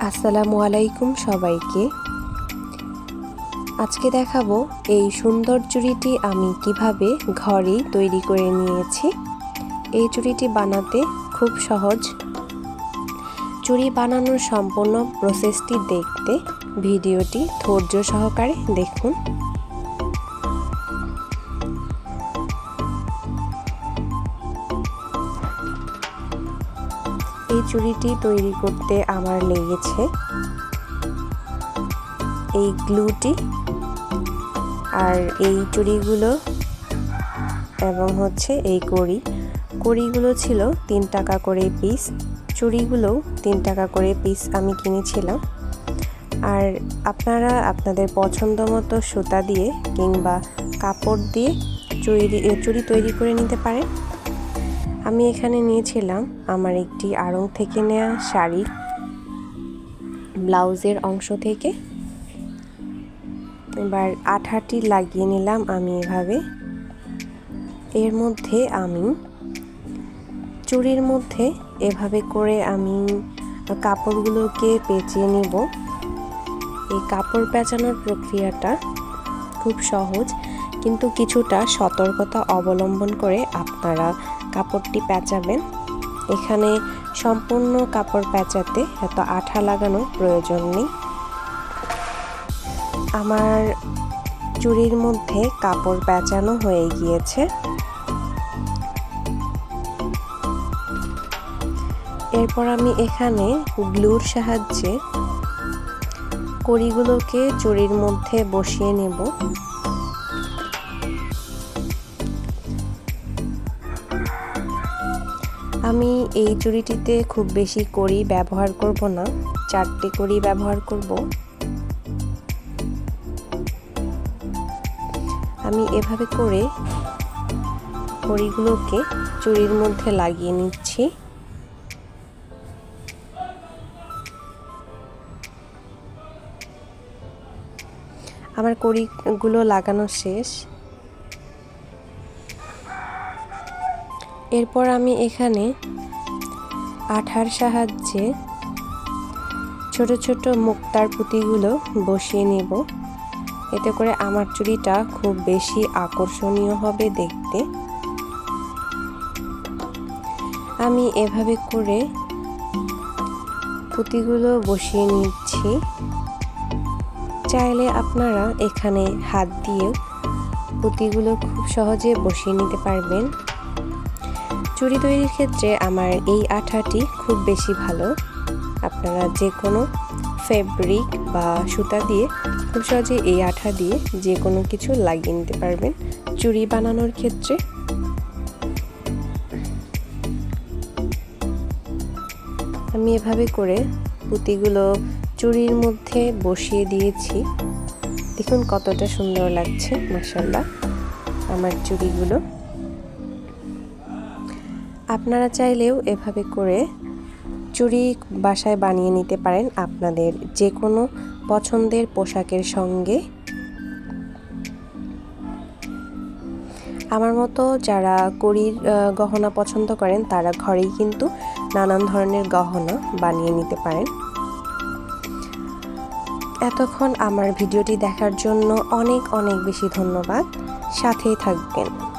আসসালামু আলাইকুম সবাইকে। আজকে দেখাবো এই সুন্দর চুড়িটি আমি কীভাবে ঘরেই তৈরি করে নিয়েছি। এই চুড়িটি বানাতে খুব সহজ। চুড়ি বানানোর সম্পূর্ণ প্রসেসটি দেখতে, ভিডিওটি ধৈর্য সহকারে দেখুন। চুড়িটি তৈরি করতে আমার লেগেছে। এই গ্লুটি আর এই চুড়িগুলো এবং হচ্ছে এই কড়ি। কড়িগুলো ছিল তিন টাকা করে পিস চুড়িগুলোও তিন টাকা করে পিস আমি কিনেছিলাম। আর আপনারা আপনাদের পছন্দ মতো সুতা দিয়ে কিংবা কাপড় দিয়ে চুড়ি চুড়ি তৈরি করে নিতে পারেন। আমি এখানে নিয়েছিলাম আমার একটি আড়ং থেকে নেওয়া শাড়ি। ব্লাউজের অংশ থেকে। এবার আঠাটি লাগিয়ে নিলাম আমি এভাবে। এর মধ্যে আমি চুরির মধ্যে এভাবে করে আমি কাপড়গুলোকে পেঁচিয়ে নিব। এই কাপড় পেঁচানোর প্রক্রিয়াটা খুব সহজ, কিন্তু কিছুটা সতর্কতা অবলম্বন করে আপনারা কাপড়টি প্যাঁচাবেন এখানে সম্পূর্ণ কাপড় প্যাঁচাতে এত আঠা লাগানোর প্রয়োজন নেই। আমার চুরির মধ্যে কাপড় প্যাঁচানো হয়ে গিয়েছে। এরপর আমি এখানে গ্লুর সাহায্যে কড়িগুলোকে চুরির মধ্যে বসিয়ে নেব। আমি এই চুড়িটিতে খুব বেশি কড়ি ব্যবহার করব না, চারটে কড়ি ব্যবহার করব। আমি এভাবে করে কড়িগুলোকে চুড়ির মধ্যে লাগিয়ে নিচ্ছি। আমার কড়িগুলো লাগানো শেষ। এরপর আমি এখানে আঠার সাহায্যে ছোট ছোট মুক্তার পুঁতিগুলো বসিয়ে নেব। এতে করে আমার চুড়িটা খুব বেশি আকর্ষণীয় হবে দেখতে। আমি এভাবে করে পুঁতিগুলো বসিয়ে নিচ্ছি। চাইলে আপনারা এখানে হাত দিয়ে পুঁতিগুলো খুব সহজে বসিয়ে নিতে পারবেন। চুড়ি তৈরির ক্ষেত্রে আমার এই আঠাটি খুব বেশি ভালো। আপনারা যে কোনো ফেব্রিক বা সুতা দিয়ে খুব সহজে এই আঠা দিয়ে যে কোনো কিছু লাগিয়ে নিতে পারবেন চুড়ি বানানোর ক্ষেত্রে। আমি এভাবে করে পুঁতিগুলো চুড়ির মধ্যে বসিয়ে দিয়েছি। দেখুন কতটা সুন্দর লাগছে মাসাল্লাহ আমার চুড়িগুলো আপনারা চাইলেও এভাবে করে চুড়ি বাসায় বানিয়ে নিতে পারেন আপনাদের যে কোনো পছন্দের পোশাকের সঙ্গে। আমার মতো যারা কড়ির গহনা পছন্দ করেন, তারা ঘরেই কিন্তু নানান ধরনের গহনা বানিয়ে নিতে পারেন। এতক্ষণ আমার ভিডিওটি দেখার জন্য অনেক অনেক বেশি ধন্যবাদ। সাথেই থাকবেন।